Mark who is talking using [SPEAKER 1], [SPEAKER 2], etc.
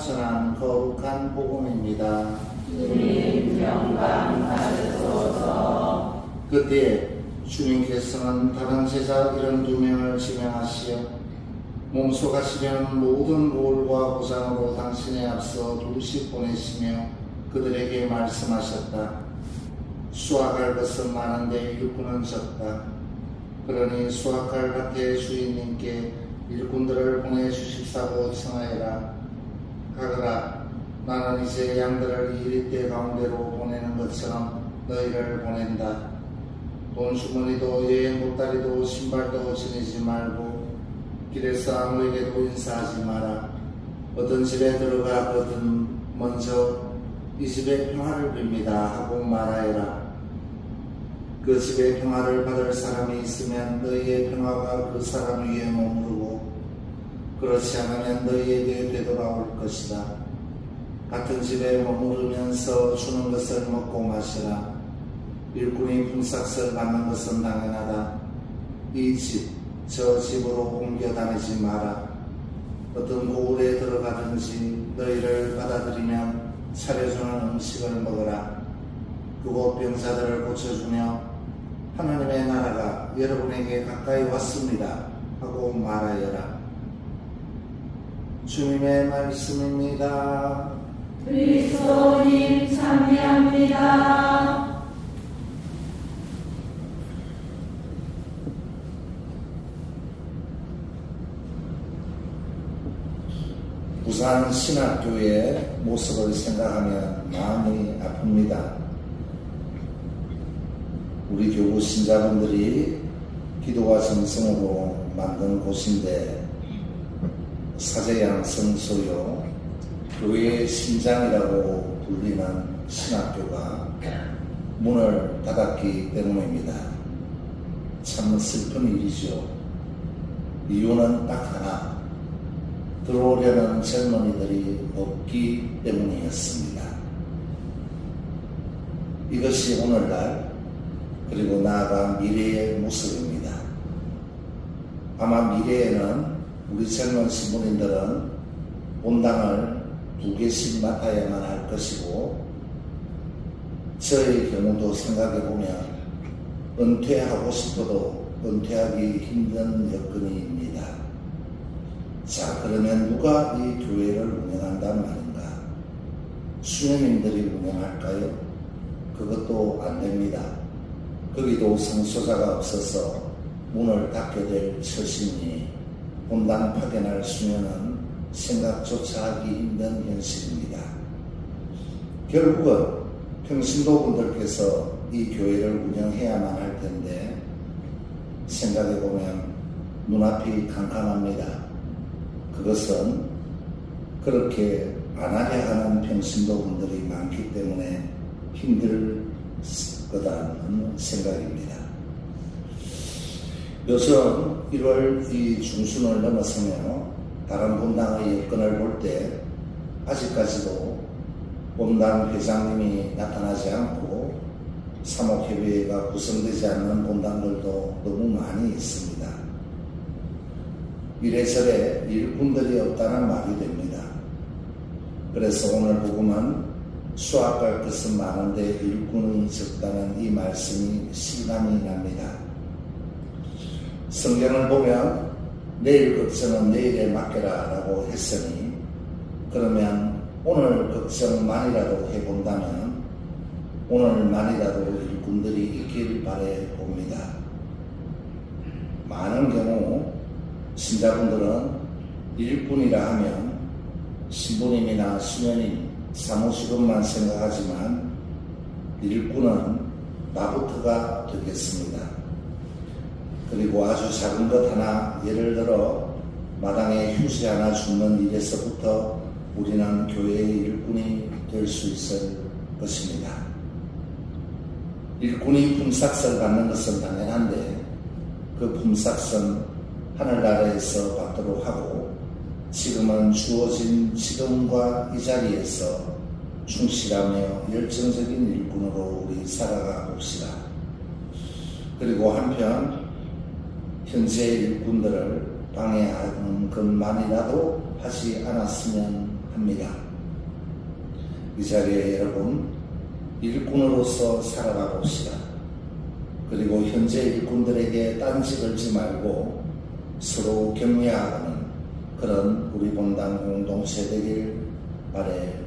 [SPEAKER 1] 전한 거룩한 복음입니다.
[SPEAKER 2] 주님 영광 받으소서
[SPEAKER 1] 그때 주님께서는 다른 제자 이런 두 명을 지명하시어 몸속하시려는 모든 보울과 보상으로 당신의 앞서 둘씩 보내시며 그들에게 말씀하셨다. 수확할 것은 많은데 일꾼은 적다. 그러니 수확할 밭의 주인님께 일꾼들을 보내주십사고 청하여라. 가거라. 나는 이제 양들을 이리때 가운데로 보내는 것처럼 너희를 보낸다. 돈 주머니도 여행 보따리도 신발도 지니지 말고 길에서 아무에게도 인사하지 마라. 어떤 집에 들어가 거든 먼저 이 집에 평화를 빕니다 하고 말하여라. 그 집에 평화를 받을 사람이 있으면 너희의 평화가 그 사람 위에 머무르고 그렇지 않으면 너희에게 되돌아올 것이다. 같은 집에 머무르면서 주는 것을 먹고 마시라. 일꾼이 품삯을 받는 것은 당연하다. 이 집, 저 집으로 옮겨 다니지 마라. 어떤 고을에 들어가든지 너희를 받아들이면 차려주는 음식을 먹어라. 그곳 병사들을 고쳐주며 하나님의 나라가 여러분에게 가까이 왔습니다. 하고 말하여라. 주님의 말씀입니다.
[SPEAKER 2] 그리스도님 참여합니다
[SPEAKER 1] 부산 신학교의 모습을 생각하면 마음이 아픕니다. 우리 교구 신자분들이 기도와 정성으로 만든 곳인데 사제양 성 소요 교회의 심장이라고 불리는 신학교가 문을 닫았기 때문입니다. 참 슬픈 일이죠. 이유는 딱 하나. 들어오려는 젊은이들이 없기 때문이었습니다. 이것이 오늘날 그리고 나아가 미래의 모습입니다. 아마 미래에는 우리 젊은 신부님들은 본당을 두 개씩 맡아야만 할 것이고 저의 경우도 생각해 보면 은퇴하고 싶어도 은퇴하기 힘든 여건입니다. 자, 그러면 누가 이 교회를 운영한단 말인가? 수녀님들이 운영할까요? 그것도 안 됩니다. 거기도 성소자가 없어서 문을 닫게 될 처신이 본당 파견할 수녀는 생각조차 하기 힘든 현실입니다. 결국은 평신도 분들께서 이 교회를 운영해야만 할 텐데 생각해보면 눈앞이 캄캄합니다. 그것은 그렇게 안 하려 하는 평신도 분들이 많기 때문에 힘들 거다는 생각입니다. 요즘 1월 이 중순을 넘어서며 다른 본당의 여건을 볼 때 아직까지도 본당 회장님이 나타나지 않고 사목협의회가 구성되지 않는 본당들도 너무 많이 있습니다. 이래저래 일꾼들이 없다는 말이 됩니다. 그래서 오늘 복음은 수학할 것은 많은데 일꾼이 적다는 이 말씀이 실감이 납니다. 성경을 보면 내일 걱정은 내일에 맡겨라 라고 했으니 그러면 오늘 걱정만이라도 해본다면 오늘만이라도 일꾼들이 있길 바래 봅니다. 많은 경우 신자분들은 일꾼이라 하면 신부님이나 수녀님, 사무직원만 생각하지만 일꾼은 나부터가 되겠습니다. 그리고 아주 작은 것 하나, 예를 들어 마당에 휴지 하나 줍는 일에서부터 우리는 교회의 일꾼이 될 수 있을 것입니다. 일꾼이 품삯을 받는 것은 당연한데 그 품삯은 하늘나라에서 받도록 하고 지금은 주어진 지금과 이 자리에서 충실하며 열정적인 일꾼으로 우리 살아가 봅시다. 그리고 한편 현재 일꾼들을 방해하는 것만이라도 하지 않았으면 합니다. 이 자리에 여러분 일꾼으로서 살아가 봅시다. 그리고 현재 일꾼들에게 딴지 걸지 말고 서로 격려하는 그런 우리 본당 공동체 되길 바래